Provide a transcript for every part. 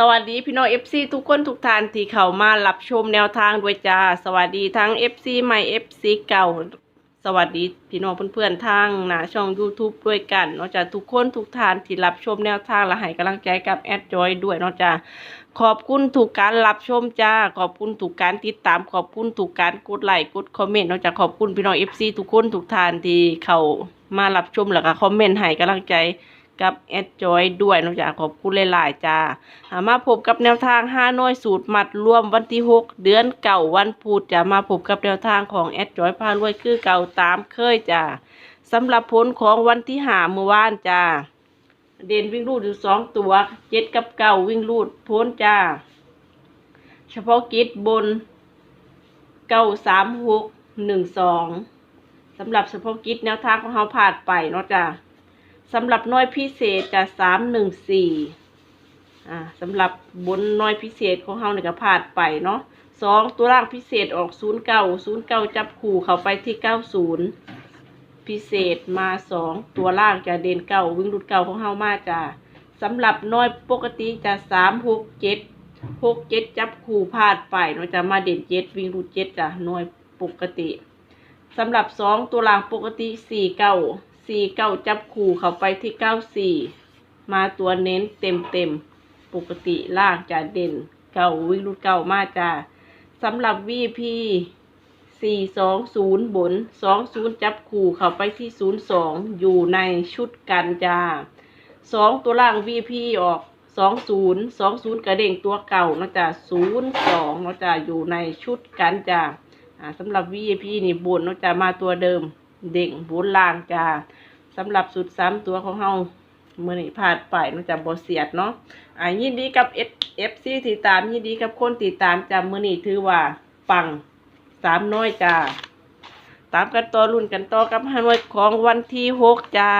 สวัสดีพี่น้อง FC ทุกคนทุกท่านที่เข้ามารับชมแนวทางด้วยจ้า สวัสดีทั้ง FC ใหม่ FC เก่า สวัสดีพี่น้องเพื่อนๆทางหน้าช่อง YouTube ด้วยกันนาะจ้าทุกคนทุกท่านที่รับชมแนวทางและให้กำลังใจกับแอดจอยด้วยนาะจ้าขอบคุณทุกการรับชมจ้า ขอบคุณทุกการติดตาม ขอบคุณทุกการกดไลค์กดคอมเมนต์นาะจ้าขอบคุณพี่น้อง FC ทุกคนทุกท่านที่เข้ามารับชมแล้วก็คอมเมนต์ให้กำลังใจ กับแอดจอยด้วยนอกจากขอบคุณหลายๆจ้าอ่ามาพบกับแนวทางห้าน้อยสูตรหมัดรวมวันที่หกเดือนเก่าวันพุธจะมาพบกับแนวทางของแอดจอยพารวยคือเก่าตามเคยจ้าสำหรับผลของวันที่หาเมื่อวานจ้าเด่นวิ่งรูดอยู่สองตัวเจ็ดกับเก่าวิ่งรูดพ้นจ้า เฉพาะกิจบนเก้าสามหกหนึ่งสองสำหรับเฉพาะกิจแนวทางของเราผ่านไปเนาะจ้า สำหรับน้อยพิเศษจะสามหนึ่งสี่อ่าสำหรับบนน้อยพิเศษของเฮาเนี่ยก็ผ่านไปเนาะสองตัวล่างพิเศษออกศูนย์เก้าศูนย์เก้าจับคู่เข้าไปที่เก้าศูนย์พิเศษมาสองตัวล่างจะเด่นเก้าวิ่งรุดเก้าของเฮามาจ้ะสำหรับน้อยปกติจะสามหกเจ็ดหกเจ็ดจับคู่พลาดไปเนาะจะมาเด่นเจ็ดวิ่งรุดเจ็ดจ้ะน้อยปกติสำหรับสองตัวล่างปกติสี่เก้า สี่เก้าจับคู่เข้าไปที่เก้าสี่มาตัวเน้นเต็มเต็มๆปกติล่างจะเด่น เก้าวิ่งรูดเก้ามาจ้าสำหรับวีพีสี่สองศูนย์บนสองศูนย์จับคู่เข้าไปที่ศูนย์สองอยู่ในชุดกันจ้าสองตัวล่างวีพีออกสองศูนย์สองศูนย์กระเด้งตัวเก่านะจ้าศูนย์สองนาะจ้าอยู่ในชุดกันจ้าสำหรับ VIP นี่บนนะจ้ามาตัวเดิม เด้งบนล่างจ้าสำหรับสุดสามตัวของเฮาเมื่อนี้ผ่านไปนาะจ้าบ่เสียดเนาะอ่ายินดีกับเอฟซีติดตามยินดีกับคนติดตามจ้ามื่อนี้ถือว่าปังสามน้อยจ้าตามกันต่อรุ่นกันต่อกับฮานอยของวันที่หกจ้า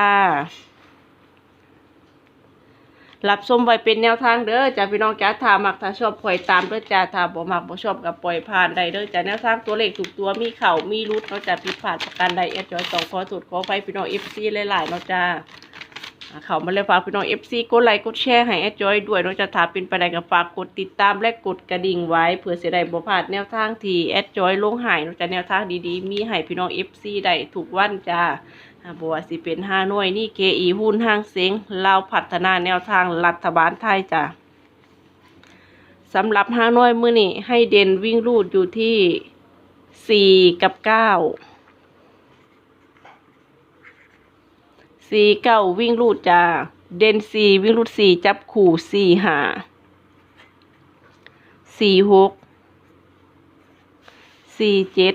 รับชมไว้เป็นแนวทางเด้อจ้าพี่น้องจ้าถามักถ้าชอบปล่อยตามเด้อจ้าถ้าบ่มักบ่ชอบก็ปล่อยผ่านได้เด้อจ้าแนวทางตัวเลขถูกตัวมีเข่ามีรุดเนาะจ้าผิดพลาดประการใดเอดจอยสองขอสุดขอไฟพี่น้อง FC หลายๆเนาะจ้าเข้ามาเลยฝากพี่น้อง FC กดไลค์กดแชร์ให้แอดจอยด้วยนาะจ้าถ้าเป็นไปได้ก็ฝากกดติดตามและกดกระดิ่งไว้เพื่อเสิได้บ่พลาดแนวทางที่แอดจอยลงห้เนาะจ้าแนวทางดีๆ มีให้พี่น้อง FC ได้ทุกวันจ้า บัวสิเป็นห้าหน่วยนี่เกอีหุ้นห้างเซ็งลาพัฒนาแนวทางรัฐบาลไทยจ้ะสำหรับห้าหน่วยมือนี่ให้เด่นวิ่งรูดอยู่ที่สี่กับเก้าสี่เก้าวิ่งรูดจ้าเด่นสี่วิ่งรูดสี่จับขู่สี่หาสี่หกสี่เจ็ด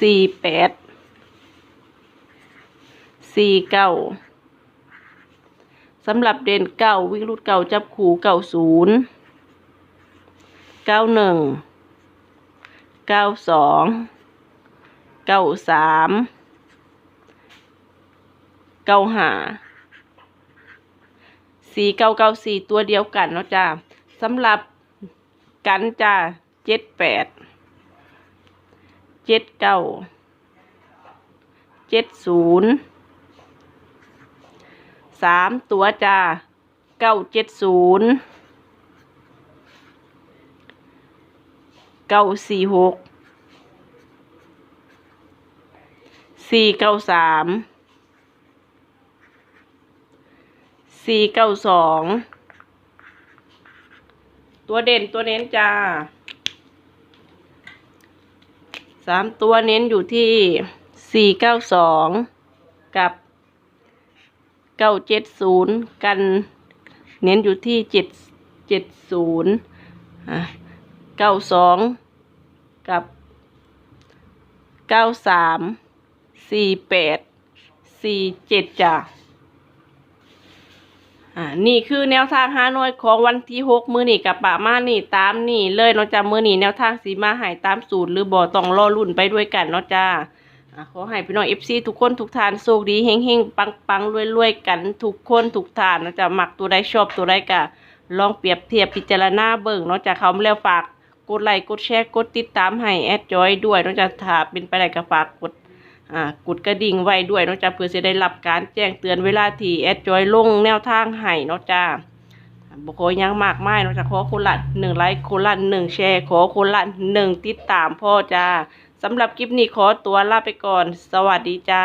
สี่แปด สี่เก้าสำหรับเด่นเก้าวิ่งรูดเก้าจับขู่เก้าศูนย์เก้าหนึ่งเก้าสองเก้าสามเก้าห้าสี่เก้าเก้าสี่ตัวเดียวกันเนาะจ้าสำหรับกันจ้าเจ็ดแปดเจ็ดเก้าเจ็ดศูนย์ สามตัวจ้าเก้าเจ็ดศูนย์เก้าสี่หกสี่เก้าสามสี่เก้าสองตัวเด่นตัวเน้นจ้าสามตัวเน้นอยู่ที่สี่เก้าสองกับ เก้าเจ็ดศูนย์กัน เน้นอยู่ที่เจ็ดเจ็ดศูนย์เก้าสองกับเก้าสามสี่แปดสี่เจ็ดจ้ะอ่านี่คือแนวทางฮานอยของวันที่หกมือนี่กับป่ามานี่ตามนี่เลยเนาะจ้ามือนี่แนวทางสีมาหายตามสูตรหรือบ่อต้องรอรุ่นไปด้วยกันเนาะจ้าอะ ขอให้พี่น้องเอฟซีทุกคนทุกทานโชคดีเฮงเฮงปังปังรวยรวยกันทุกคนทุกทานนะจ๊ะหมักตัวใดชอบตัวใดกะลองเปรียบเทียบพิจารณาเบิ่งเนาะจากเขาแล้วฝากกดไลค์กดแชร์กดติดตามให้แอดจอยด้วยนอกจากถ้าเป็นไปไหนก็ฝากกดอ่ากดกระดิ่งไว้ด้วยนอกจากเพื่อจะได้รับการแจ้งเตือนเวลาที่แอดจอยลงแนวทางให้เนาะจ้าบุคคลยังมากไม่นอกจากขอคนละหนึ่งไลค์คนละหนึ่งแชร์ขอคนละหนึ่งติดตามพ่อจ้า สำหรับคลิปนี้ขอตัวลาไปก่อน สวัสดีจ้า